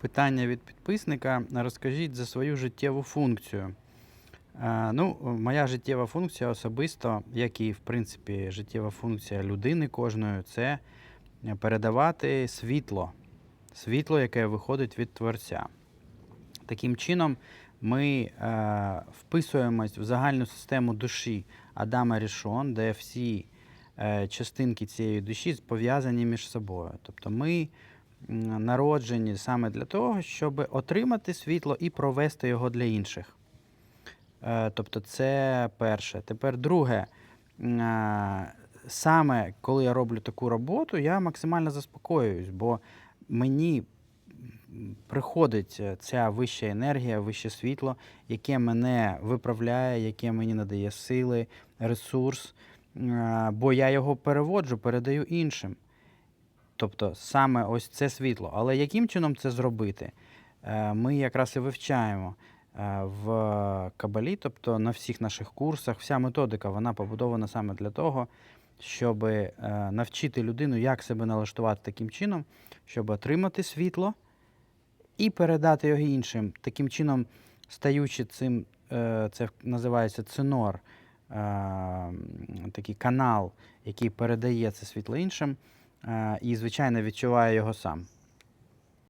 Питання від підписника. Розкажіть за свою життєву функцію. Е, Ну, моя життєва функція особисто, як і в принципі життєва функція людини кожної, це передавати світло. Світло, яке виходить від Творця. Таким чином, ми е, вписуємось в загальну систему душі Адама Рішон, де всі е, частинки цієї душі пов'язані між собою. Тобто ми народжені саме для того, щоб отримати світло і провести його для інших. Е, Тобто, це перше. Тепер друге. Саме коли я роблю таку роботу, я максимально заспокоююсь, бо мені приходить ця вища енергія, вище світло, яке мене виправляє, яке мені надає сили, ресурс, бо я його переводжу, передаю іншим. Тобто саме ось це світло. Але яким чином це зробити? Е, Ми якраз і вивчаємо е, в Кабалі, тобто на всіх наших курсах, вся методика вона побудована саме для того, щоб е, навчити людину, як себе налаштувати таким чином, щоб отримати світло і передати його іншим. Таким чином, стаючи цим, це називається цинор, такий канал, який передає це світло іншим, і, звичайно, відчуває його сам.